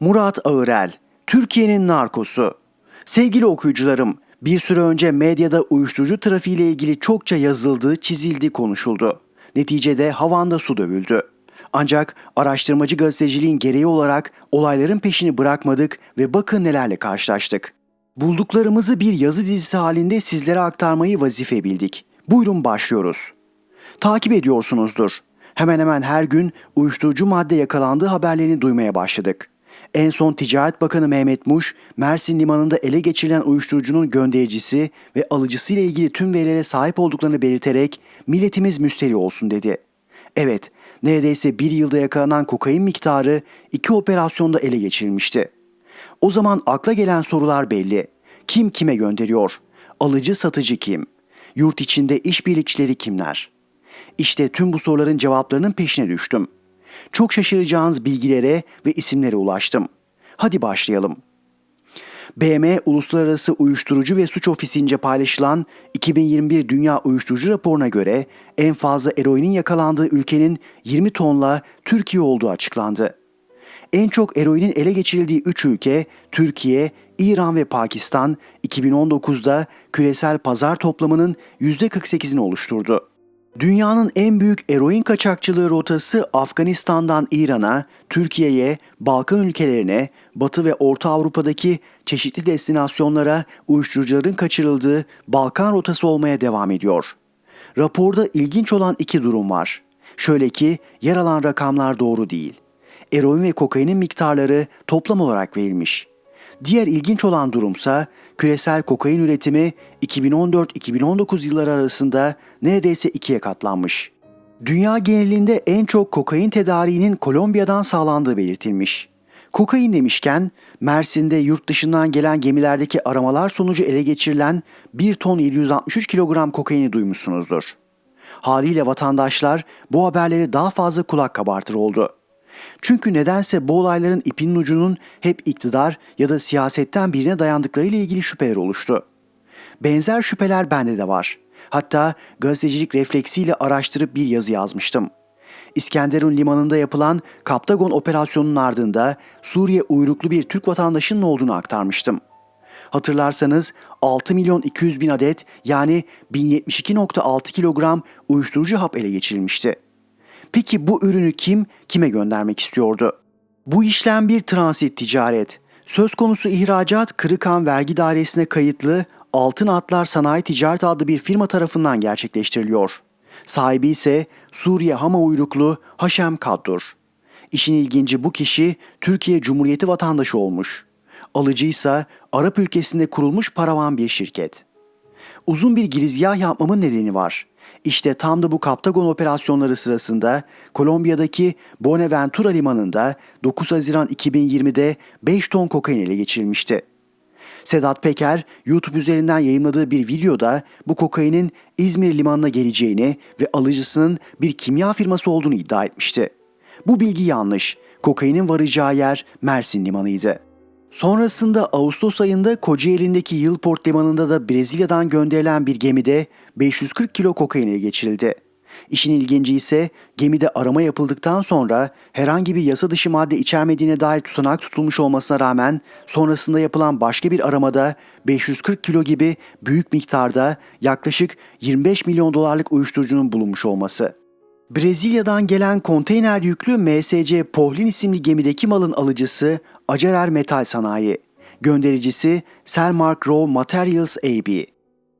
Murat Ağırel, Türkiye'nin narkosu. Sevgili okuyucularım, bir süre önce medyada uyuşturucu trafiğiyle ilgili çokça yazıldı, çizildi, konuşuldu. Neticede havanda su dövüldü. Ancak araştırmacı gazeteciliğin gereği olarak olayların peşini bırakmadık ve bakın nelerle karşılaştık. Bulduklarımızı bir yazı dizisi halinde sizlere aktarmayı vazife bildik. Buyurun başlıyoruz. Takip ediyorsunuzdur. Hemen hemen her gün uyuşturucu madde yakalandığı haberlerini duymaya başladık. En son Ticaret Bakanı Mehmet Muş, Mersin limanında ele geçirilen uyuşturucunun göndericisi ve alıcısı ile ilgili tüm verilere sahip olduklarını belirterek milletimiz müsteri olsun dedi. Evet, neredeyse bir yılda yakalanan kokain miktarı iki operasyonda ele geçirilmişti. O zaman akla gelen sorular belli. Kim kime gönderiyor? Alıcı satıcı kim? Yurt içinde işbirlikçileri kimler? İşte tüm bu soruların cevaplarının peşine düştüm. Çok şaşıracağınız bilgilere ve isimlere ulaştım. Hadi başlayalım. BM Uluslararası Uyuşturucu ve Suç Ofisi'nce paylaşılan 2021 Dünya Uyuşturucu raporuna göre en fazla eroinin yakalandığı ülkenin 20 tonla Türkiye olduğu açıklandı. En çok eroinin ele geçirildiği 3 ülke Türkiye, İran ve Pakistan 2019'da küresel pazar toplamının %48'ini oluşturdu. Dünyanın en büyük eroin kaçakçılığı rotası Afganistan'dan İran'a, Türkiye'ye, Balkan ülkelerine, Batı ve Orta Avrupa'daki çeşitli destinasyonlara uyuşturucuların kaçırıldığı Balkan rotası olmaya devam ediyor. Raporda ilginç olan iki durum var. Şöyle ki yer alan rakamlar doğru değil. Eroin ve kokainin miktarları toplam olarak verilmiş. Diğer ilginç olan durumsa küresel kokain üretimi 2014-2019 yılları arasında neredeyse ikiye katlanmış. Dünya genelinde en çok kokain tedariğinin Kolombiya'dan sağlandığı belirtilmiş. Kokain demişken Mersin'de yurt dışından gelen gemilerdeki aramalar sonucu ele geçirilen 1 ton 763 kilogram kokaini duymuşsunuzdur. Haliyle vatandaşlar bu haberleri daha fazla kulak kabartır oldu. Çünkü nedense bu olayların ipinin ucunun hep iktidar ya da siyasetten birine dayandıkları ile ilgili şüpheler oluştu. Benzer şüpheler bende de var. Hatta gazetecilik refleksiyle araştırıp bir yazı yazmıştım. İskenderun limanında yapılan Kaptagon operasyonunun ardında Suriye uyruklu bir Türk vatandaşının olduğunu aktarmıştım. Hatırlarsanız 6 milyon 200 bin adet yani 1072.6 kilogram uyuşturucu hap ele geçirilmişti. Peki bu ürünü kim kime göndermek istiyordu? Bu işlem bir transit ticaret. Söz konusu ihracat Kırıkan Vergi Dairesi'ne kayıtlı Altın Atlar Sanayi Ticaret adlı bir firma tarafından gerçekleştiriliyor. Sahibi ise Suriye Hama uyruklu Haşem Kaddur. İşin ilginci bu kişi Türkiye Cumhuriyeti vatandaşı olmuş. Alıcı ise Arap ülkesinde kurulmuş paravan bir şirket. Uzun bir girizgah yapmamın nedeni var. İşte tam da bu Kaptagon operasyonları sırasında Kolombiya'daki Buenaventura limanında 9 Haziran 2020'de 5 ton kokain ele geçirilmişti. Sedat Peker YouTube üzerinden yayınladığı bir videoda bu kokainin İzmir limanına geleceğini ve alıcısının bir kimya firması olduğunu iddia etmişti. Bu bilgi yanlış. Kokainin varacağı yer Mersin limanıydı. Sonrasında Ağustos ayında Kocaeli'ndeki Yılport limanında da Brezilya'dan gönderilen bir gemide 540 kilo kokain ele geçirildi. İşin ilginci ise gemide arama yapıldıktan sonra herhangi bir yasa dışı madde içermediğine dair tutanak tutulmuş olmasına rağmen sonrasında yapılan başka bir aramada 540 kilo gibi büyük miktarda yaklaşık 25 milyon dolarlık uyuşturucunun bulunmuş olması. Brezilya'dan gelen konteyner yüklü MSC Pohlin isimli gemideki malın alıcısı Acerer Metal Sanayi, göndericisi Selmark Raw Materials AB.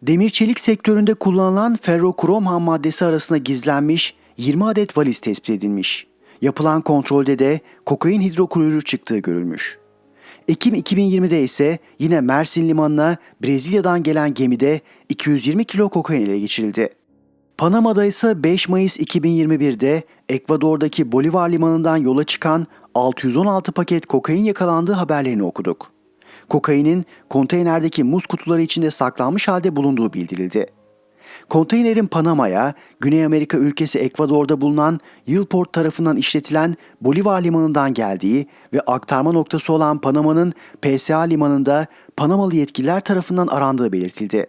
Demir çelik sektöründe kullanılan ferrokrom ham maddesi arasında gizlenmiş 20 adet valiz tespit edilmiş. Yapılan kontrolde de kokain hidroklorür çıktığı görülmüş. Ekim 2020'de ise yine Mersin limanına Brezilya'dan gelen gemide 220 kilo kokain ele geçirildi. Panama'da ise 5 Mayıs 2021'de Ekvador'daki Bolivar limanından yola çıkan 616 paket kokain yakalandığı haberlerini okuduk. Kokainin konteynerdeki muz kutuları içinde saklanmış halde bulunduğu bildirildi. Konteynerin Panama'ya, Güney Amerika ülkesi Ekvador'da bulunan Yılport tarafından işletilen Bolivar limanından geldiği ve aktarma noktası olan Panama'nın PSA limanında Panamalı yetkililer tarafından arandığı belirtildi.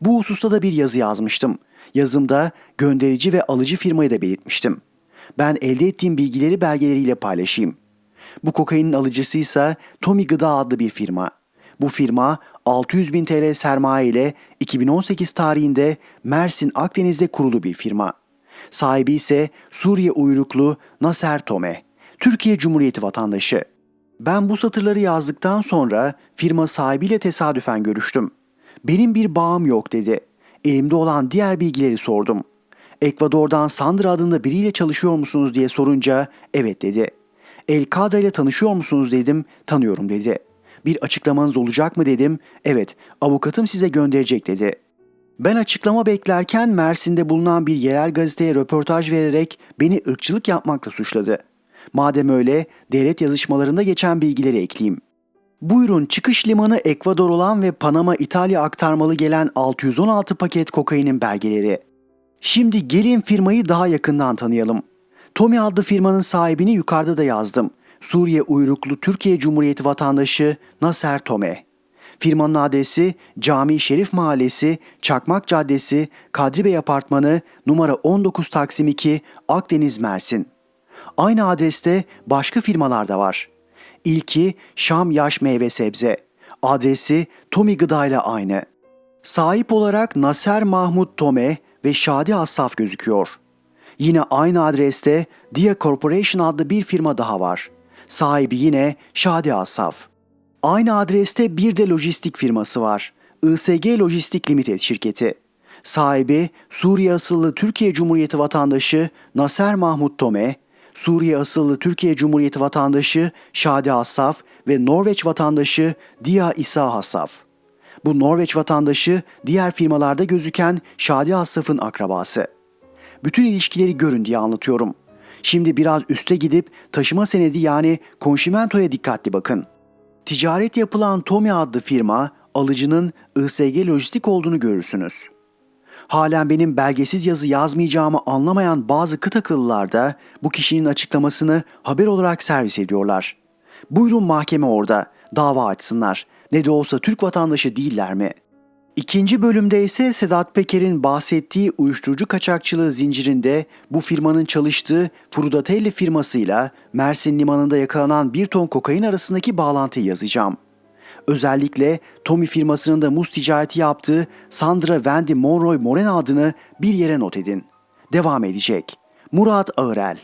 Bu hususta da bir yazı yazmıştım. Yazımda gönderici ve alıcı firmayı da belirtmiştim. Ben elde ettiğim bilgileri belgeleriyle paylaşayım. Bu kokainin alıcısı ise Tommy Gıda adlı bir firma. Bu firma 600 bin TL sermaye ile 2018 tarihinde Mersin Akdeniz'de kurulu bir firma. Sahibi ise Suriye uyruklu Naser Tome, Türkiye Cumhuriyeti vatandaşı. Ben bu satırları yazdıktan sonra firma sahibiyle tesadüfen görüştüm. Benim bir bağım yok dedi. Elimde olan diğer bilgileri sordum. Ekvador'dan Sandra adında biriyle çalışıyor musunuz diye sorunca evet dedi. El Kadra ile tanışıyor musunuz dedim, tanıyorum dedi. Bir açıklamanız olacak mı dedim, evet avukatım size gönderecek dedi. Ben açıklama beklerken Mersin'de bulunan bir yerel gazeteye röportaj vererek beni ırkçılık yapmakla suçladı. Madem öyle devlet yazışmalarında geçen bilgileri ekleyeyim. Buyurun çıkış limanı Ekvador olan ve Panama İtalya aktarmalı gelen 616 paket kokainin belgeleri. Şimdi gelin firmayı daha yakından tanıyalım. Tommy adlı firmanın sahibini yukarıda da yazdım. Suriye uyruklu Türkiye Cumhuriyeti vatandaşı Naser Tome. Firmanın adresi Cami Şerif Mahallesi, Çakmak Caddesi, Kadri Bey Apartmanı, numara 19 Taksim 2, Akdeniz Mersin. Aynı adreste başka firmalar da var. İlki Şam Yaş Meyve Sebze. Adresi Tommy Gıda ile aynı. Sahip olarak Naser Mahmut Tome ve Şadi Assaf gözüküyor. Yine aynı adreste Dia Corporation adlı bir firma daha var. Sahibi yine Şadi Assaf. Aynı adreste bir de lojistik firması var. ISG Lojistik Limited şirketi. Sahibi Suriye asıllı Türkiye Cumhuriyeti vatandaşı Naser Mahmut Tome, Suriye asıllı Türkiye Cumhuriyeti vatandaşı Şadi Assaf ve Norveç vatandaşı Dia İsa Hassaf. Bu Norveç vatandaşı diğer firmalarda gözüken Şadi Assaf'ın akrabası. Bütün ilişkileri görün diye anlatıyorum. Şimdi biraz üste gidip taşıma senedi yani konşimentoya dikkatli bakın. Ticaret yapılan Tommy adlı firma alıcının ISG Lojistik olduğunu görürsünüz. Halen benim belgesiz yazı yazmayacağımı anlamayan bazı kıt akıllılar da bu kişinin açıklamasını haber olarak servis ediyorlar. Buyurun mahkeme orada, dava açsınlar. Ne de olsa Türk vatandaşı değiller mi? İkinci bölümde ise Sedat Peker'in bahsettiği uyuşturucu kaçakçılığı zincirinde bu firmanın çalıştığı Frudatelli firmasıyla Mersin limanında yakalanan bir ton kokain arasındaki bağlantıyı yazacağım. Özellikle Tommy firmasının da muz ticareti yaptığı Sandra Wendy Monroy Moren adını bir yere not edin. Devam edecek. Murat Ağırel